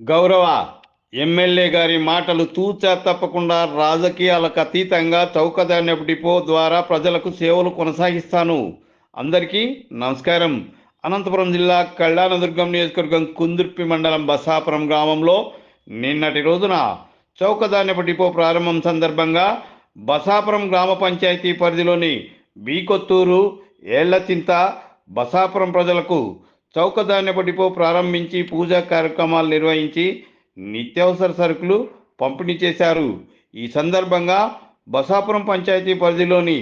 గౌరవ ఎమ్మెల్యే గారి మాటలు తూచా తప్పకుండా రాజకీయాలకు అతీతంగా చౌకధాన్యపు డిపో ద్వారా ప్రజలకు సేవలు కొనసాగిస్తాను. అందరికీ నమస్కారం. అనంతపురం జిల్లా కళ్యాణదుర్గం నియోజకవర్గం కుందుర్పి మండలం బసాపురం గ్రామంలో నిన్నటి రోజున చౌకధాన్యపు డిపో ప్రారంభం సందర్భంగా బసాపురం గ్రామ పంచాయతీ పరిధిలోని బీకొత్తూరు ఏళ్ళచింత బసాపురం ప్రజలకు చౌకధాన్యపు డిపో ప్రారంభించి పూజా కార్యక్రమాలు నిర్వహించి నిత్యావసర సరుకులు పంపిణీ చేశారు. ఈ సందర్భంగా బసాపురం పంచాయతీ పరిధిలోని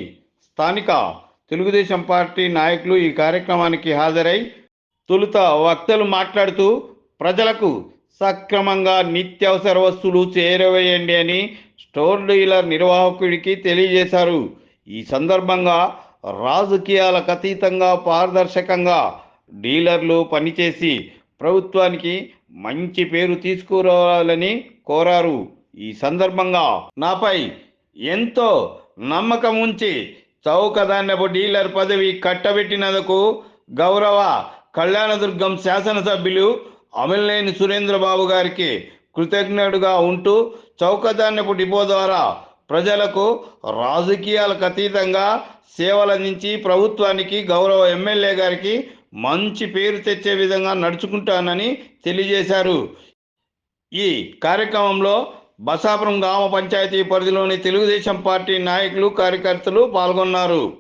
స్థానిక తెలుగుదేశం పార్టీ నాయకులు ఈ కార్యక్రమానికి హాజరై తొలుత వక్తలు మాట్లాడుతూ ప్రజలకు సక్రమంగా నిత్యావసర వస్తువులు చేరవేయండి అని స్టోర్ డీలర్ నిర్వాహకుడికి తెలియజేశారు. ఈ సందర్భంగా రాజకీయాలకు అతీతంగా పారదర్శకంగా డీలర్లు పనిచేసి ప్రభుత్వానికి మంచి పేరు తీసుకురావాలని కోరారు. ఈ సందర్భంగా నాపై ఎంతో నమ్మకం ఉంచి చౌకధాన్యపు డీలర్ పదవి కట్టబెట్టినందుకు గౌరవ కళ్యాణదుర్గం శాసనసభ్యులు అమలనేని సురేంద్రబాబు గారికి కృతజ్ఞుడుగా ఉంటూ చౌకధాన్యపు డిపో ద్వారా ప్రజలకు రాజకీయాలకు అతీతంగా సేవలందించి ప్రభుత్వానికి గౌరవ ఎమ్మెల్యే గారికి మంచి పేరు తెచ్చే విధంగా నడుచుకుంటానని తెలియజేశారు. ఈ కార్యక్రమంలో బసాపురం గ్రామ పంచాయతీ పరిధిలోని తెలుగుదేశం పార్టీ నాయకులు కార్యకర్తలు పాల్గొన్నారు.